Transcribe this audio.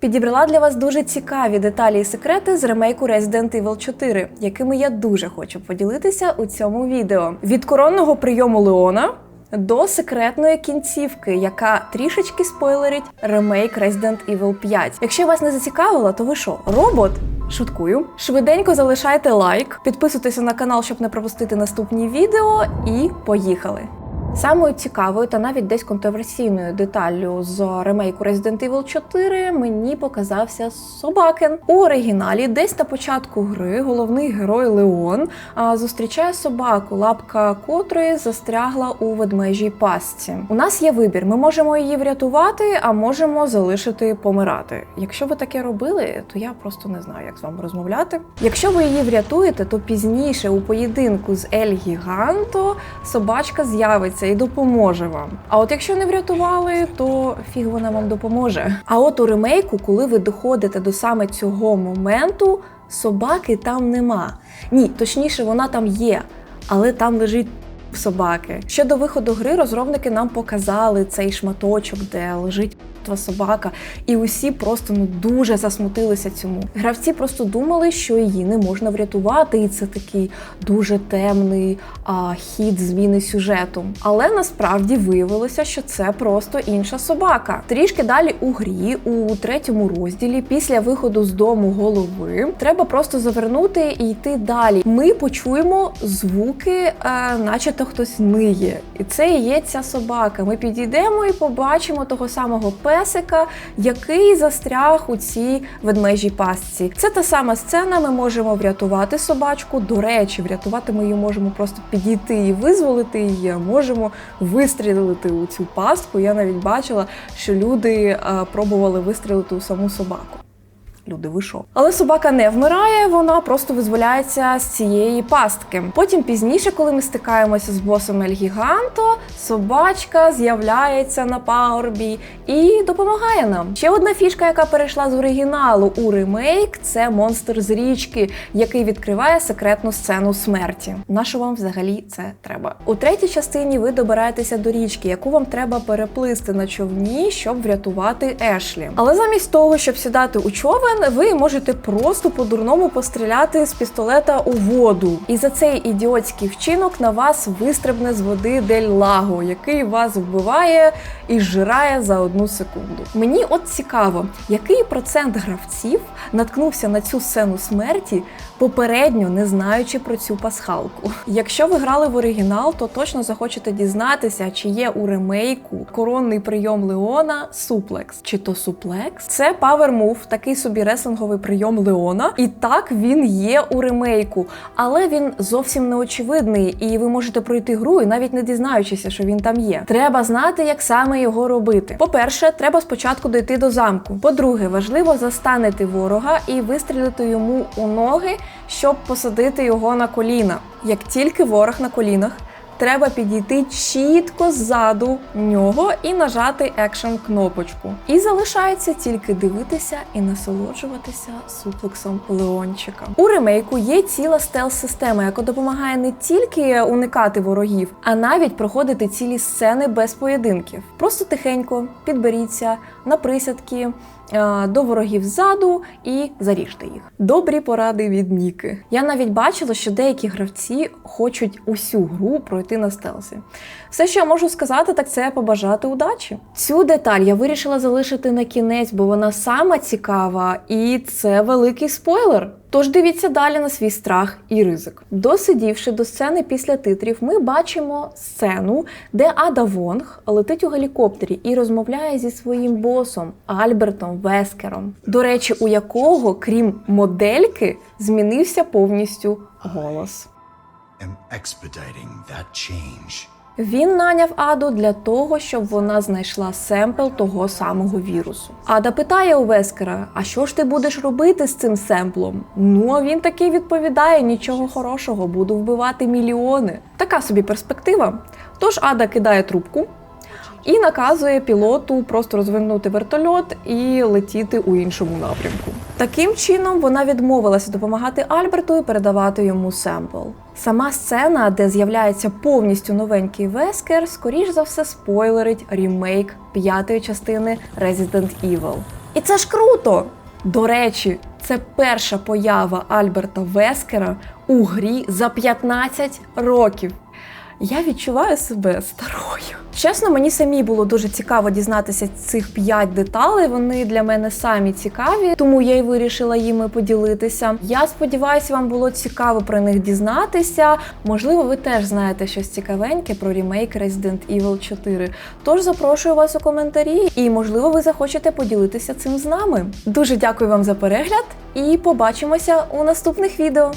Підібрала для вас дуже цікаві деталі і секрети з ремейку Resident Evil 4, якими я дуже хочу поділитися у цьому відео. Від коронного прийому Леона до секретної кінцівки, яка трішечки спойлерить ремейк Resident Evil 5. Якщо вас не зацікавило, то ви що, робот? Шуткую. Швиденько залишайте лайк, підписуйтеся на канал, щоб не пропустити наступні відео, і поїхали. Самою цікавою та навіть десь контроверсійною деталлю з ремейку Resident Evil 4 мені показався Собакен. У оригіналі, десь на початку гри, головний герой Леон зустрічає собаку, лапка котрої застрягла у ведмежій пастці. У нас є вибір: ми можемо її врятувати, а можемо залишити помирати. Якщо ви таке робили, то я просто не знаю, як з вами розмовляти. Якщо ви її врятуєте, то пізніше у поєдинку з Ель Гіганто собачка з'явиться і допоможе вам. А от якщо не врятували, то фіг вона вам допоможе. А от у ремейку, коли ви доходите до саме цього моменту, собаки там нема. Ні, точніше, вона там є, але там лежить. Собаки ще до виходу гри розробники нам показали цей шматочок, де лежить собака, і усі просто ну дуже засмутилися цьому. Гравці просто думали, що її не можна врятувати, і це такий дуже темний а, хід зміни сюжету. Але насправді виявилося, що це просто інша собака. Трішки далі у грі, у третьому розділі, після виходу з дому голови, треба просто завернути і йти далі. Ми почуємо звуки, а, наче то хтось ниє, і це і є ця собака. Ми підійдемо і побачимо того самого песика, який застряг у цій ведмежій пастці. Це та сама сцена. Ми можемо врятувати собачку. До речі, врятувати ми її можемо просто підійти і визволити її. а Можемо вистрілити у цю пастку. Я навіть бачила, що люди а, пробували вистрілити у саму собаку. Люди, ви що? Але собака не вмирає, вона просто визволяється з цієї пастки. Потім пізніше, коли ми стикаємося з босом Ель Гіганто, собачка з'являється на пагорбі і допомагає нам. Ще одна фішка, яка перейшла з оригіналу у ремейк, це монстр з річки, який відкриває секретну сцену смерті. На що вам взагалі це треба? У третій частині ви добираєтеся до річки, яку вам треба переплисти на човні, щоб врятувати Ешлі. Але замість того, щоб сідати у човен, ви можете просто по-дурному постріляти з пістолета у воду. І за цей ідіотський вчинок на вас вистрибне з води Дель Лаго, який вас вбиває і зжирає за одну секунду. Мені от цікаво, який процент гравців наткнувся на цю сцену смерті, попередньо не знаючи про цю пасхалку. Якщо ви грали в оригінал, то точно захочете дізнатися, чи є у ремейку коронний прийом Леона суплекс. Чи то суплекс? Це Power Move, такий собі реслинговий прийом Леона. І так він є у ремейку, але він зовсім не очевидний, і ви можете пройти гру і навіть не дізнаючися, що він там є. Треба знати, як саме його робити. По-перше, треба спочатку дойти до замку. По-друге, важливо застанити ворога і вистрілити йому у ноги, щоб посадити його на коліна. Як тільки ворог на колінах. Треба підійти чітко ззаду нього і нажати екшн кнопочку. І залишається тільки дивитися і насолоджуватися суплексом Леончика. У ремейку є ціла стелс-система, яка допомагає не тільки уникати ворогів, а навіть проходити цілі сцени без поєдинків. Просто тихенько підберіться на присядки. Е, До ворогів ззаду і заріжте їх. Добрі поради від Ніки. Я навіть бачила, що деякі гравці хочуть усю гру пройти на стелсі. Все, що я можу сказати, так це побажати удачі. Цю деталь я вирішила залишити на кінець, бо вона сама цікава, і це великий спойлер. Тож дивіться далі на свій страх і ризик. Досидівши до сцени після титрів, ми бачимо сцену, де Ада Вонг летить у гелікоптері і розмовляє зі своїм босом Альбертом Вескером. До речі, у якого, крім модельки, змінився повністю голос. that change. Він наняв Аду для того, щоб вона знайшла семпл того самого вірусу. Ада питає у Вескера: а що ж ти будеш робити з цим семплом? Ну а він таки відповідає: нічого хорошого, буду вбивати мільйони. Така собі перспектива. Тож Ада кидає трубку. І наказує пілоту просто розвернути вертольот і летіти у іншому напрямку. Таким чином вона відмовилася допомагати Альберту і передавати йому семпл. Сама сцена, де з'являється повністю новенький Вескер, скоріш за все спойлерить рімейк п'ятої частини Resident Evil. І це ж круто! До речі, це перша поява Альберта Вескера у грі за 15 років. Я відчуваю себе старою. Чесно, мені самі було дуже цікаво дізнатися цих п'ять деталей. Вони для мене самі цікаві, тому я й вирішила їми поділитися. Я сподіваюся, вам було цікаво про них дізнатися. Можливо, ви теж знаєте щось цікавеньке про ремейк Resident Evil 4. Тож запрошую вас у коментарі, і можливо, ви захочете поділитися цим з нами. Дуже дякую вам за перегляд і побачимося у наступних відео.